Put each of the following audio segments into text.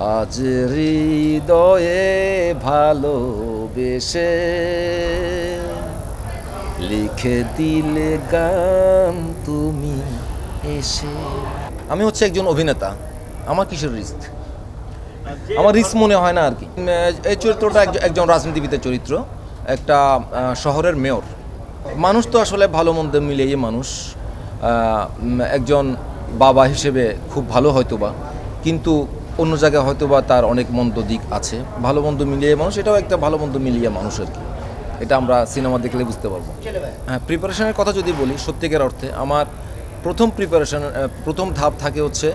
আজ হৃদয়ে ভালোবেসে লিখে দিলে গান তুমি এসে। আমি হচ্ছে একজন অভিনেতা। আমার কিসের রিস্ক? আমার রিস্ক মনে হয় না আর কি। এই চরিত্রটা একজন- রাজনীতিবিদের চরিত্র। একটা শহরের মেয়র। মানুষ তো আসলে ভালো মন্দ মিলিয়ে মানুষ। একজন বাবা হিসেবে খুব ভালো হয়তো বা কিন্তু অন্য জায়গায় হয়তো বা তার অনেক মন্দ দিক আছে, ভালো মন্দ মিলিয়ে মানুষ, এটাও একটা ভালো মন্দ মিলিয়ে মানুষ আর কি। এটা আমরা সিনেমা দেখলে বুঝতে পারব। হ্যাঁ প্রিপারেশনের কথা যদি বলি, সত্যিকার অর্থে আমার প্রথম প্রিপারেশন প্রথম ধাপ থাকে হচ্ছে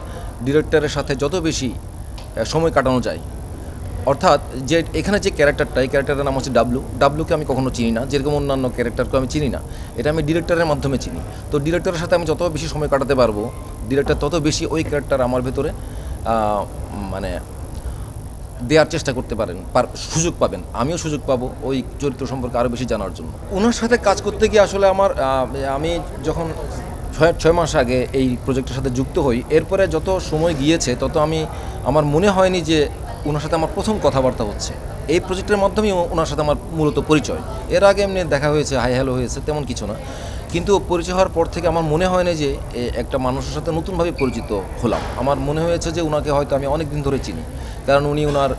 ডিরেক্টরের সাথে যত বেশি সময় কাটানো যায়। অর্থাৎ যে, এখানে যে ক্যারেক্টারটা এই ক্যারেক্টারের নাম হচ্ছে ডাব্লু ডাবলুকে আমি কখনো চিনি না, যেরকম অন্যান্য ক্যারেক্টারকে আমি চিনি না। এটা আমি ডিরেক্টরের মাধ্যমে চিনি। তো ডিরেক্টরের সাথে আমি যত বেশি সময় কাটাতে পারব ডিরেক্টর তত বেশি ওই ক্যারেক্টার আমার ভেতরে মানে দেওয়ার চেষ্টা করতে পারেন, পার, সুযোগ পাবেন। আমিও সুযোগ পাবো ওই চরিত্র সম্পর্কে আরও বেশি জানার জন্য। ওনার সাথে কাজ করতে গিয়ে আসলে আমার আমি যখন ছয় ছয় মাস আগে এই প্রজেক্টের সাথে যুক্ত হই, এরপরে যত সময় গিয়েছে, তত আমি, আমার মনে হয়নি যে ওনার সাথে আমার প্রথম কথাবার্তা হচ্ছে। এই প্রজেক্টের মাধ্যমেই ওনার সাথে আমার মূলত পরিচয়। এর আগে এমনি দেখা হয়েছে, হাই হ্যালো হয়েছে, তেমন কিছু না। কিন্তু পরিচয় হওয়ার পর থেকে আমার মনে হয় না যে একটা মানুষের সাথে নতুনভাবে পরিচিত হলাম। আমার মনে হয়েছে যে ওনাকে হয়তো আমি অনেক দিন ধরে চিনি। কারণ উনি ওনার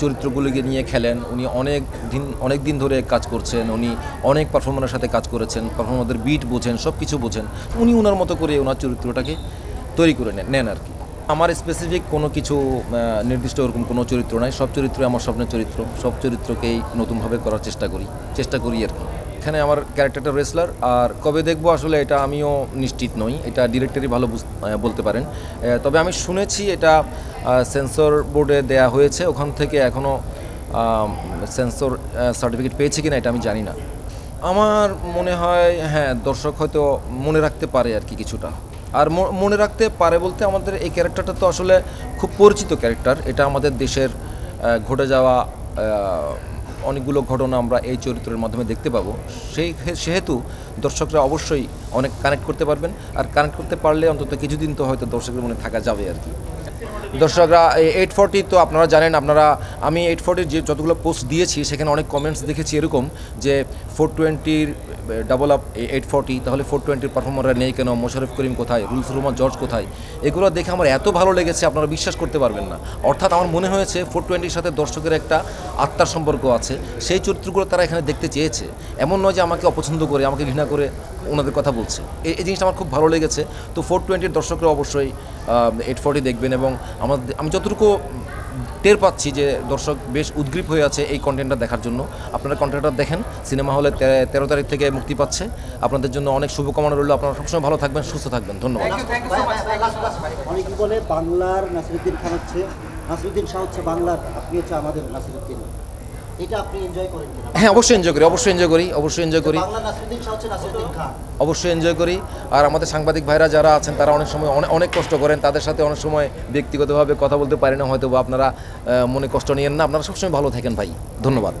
চরিত্রগুলিকে নিয়ে খেলেন, উনি অনেক দিন অনেক দিন ধরে কাজ করছেন, উনি অনেক পারফর্মারের সাথে কাজ করেছেন পারফর্মারদের বিট বোঝেন সব কিছু বোঝেন। উনি ওনার মতো করে ওনার চরিত্রটাকে তৈরি করে নেন নেন আর কি আমার স্পেসিফিক কোনো কিছু নির্দিষ্ট ওরকম কোনো চরিত্র নাই। সব চরিত্র আমার স্বপ্নের চরিত্র। সব চরিত্রকেই নতুনভাবে করার চেষ্টা করি চেষ্টা করি আর কি এখানে আমার ক্যারেক্টারটা রেসলার আর কবে দেখব আসলে এটা আমিও নিশ্চিত নই। এটা ডিরেক্টরই ভালো বলতে পারেন। তবে আমি শুনেছি এটা সেন্সর বোর্ডে দেয়া হয়েছে, ওখান থেকে এখনও সেন্সর সার্টিফিকেট পেয়েছে কিনা এটা আমি জানি না। আমার মনে হয় হ্যাঁ দর্শক হয়তো মনে রাখতে পারে আর কি কিছুটা। আর মনে রাখতে পারে বলতে আমাদের এই ক্যারেক্টারটা তো আসলে খুব পরিচিত ক্যারেক্টার এটা আমাদের দেশের ঘটে যাওয়া অনেকগুলো ঘটনা আমরা এই চরিত্রের মাধ্যমে দেখতে পাবো। সেই সেহেতু দর্শকরা অবশ্যই অনেক কানেক্ট করতে পারবেন। আর কানেক্ট করতে পারলে অন্তত কিছুদিন তো হয়তো দর্শকের মনে থাকা যাবে আর কি। দর্শকরা এইট ফর্টি তো আপনারা জানেন, আপনারা, আমি এইট ফর্টির যে যতগুলো পোস্ট দিয়েছি, সেখানে অনেক কমেন্টস দেখেছি এরকম যে ফোর টোয়েন্টির ডাবল আপ এইট ফর্টি তাহলে ফোর টোয়েন্টির পারফর্মাররা নেই কেন? মোশারফ করিম কোথায়? রুলস রহমান জর্জ কোথায়? এগুলো দেখে আমার এত ভালো লেগেছে, আপনারা বিশ্বাস করতে পারবেন না। অর্থাৎ আমার মনে হয়েছে ফোর টোয়েন্টির সাথে দর্শকের একটা আত্মার সম্পর্ক আছে। সেই চরিত্রগুলো তারা এখানে দেখতে চেয়েছে। এমন নয় যে আমাকে অপছন্দ করে, আমাকে ঘৃণা করে ওনাদের কথা বলছে। এই জিনিসটা আমার খুব ভালো লেগেছে। তো ফোর টোয়েন্টির দর্শকরা অবশ্যই এইট ফর্টি দেখবেন এবং আমার আমি যতটুকু টের পাচ্ছি যে দর্শক বেশ উদ্গ্রীব হয়ে আছে এই কন্টেন্টটা দেখার জন্য। আপনারা কন্টেন্টটা দেখেন সিনেমা হলে তেরো তারিখ থেকে মুক্তি পাচ্ছে। আপনাদের জন্য অনেক শুভকামনা রইল। আপনারা সবসময় ভালো থাকবেন সুস্থ থাকবেন। ধন্যবাদ। অনেকে বলে? বাংলার নাসিরুদ্দিন খান হচ্ছে নাসিরুদ্দিন শাহ হচ্ছে বাংলার আপনি হচ্ছে আমাদের নাসিরুদ্দিন। হ্যাঁ অবশ্যই এনজয় করি অবশ্যই এনজয় করি অবশ্যই এনজয় করি। অবশ্যই এনজয় করি। আর আমাদের সাংবাদিক ভাইরা যারা আছেন তারা অনেক সময় অনেক অনেক কষ্ট করেন। তাদের সাথে অনেক সময় ব্যক্তিগতভাবে কথা বলতে পারি না হয়তো বা আপনারা মনে কষ্ট নিয়েন না। আপনারা সবসময় ভালো থাকেন ভাই। ধন্যবাদ।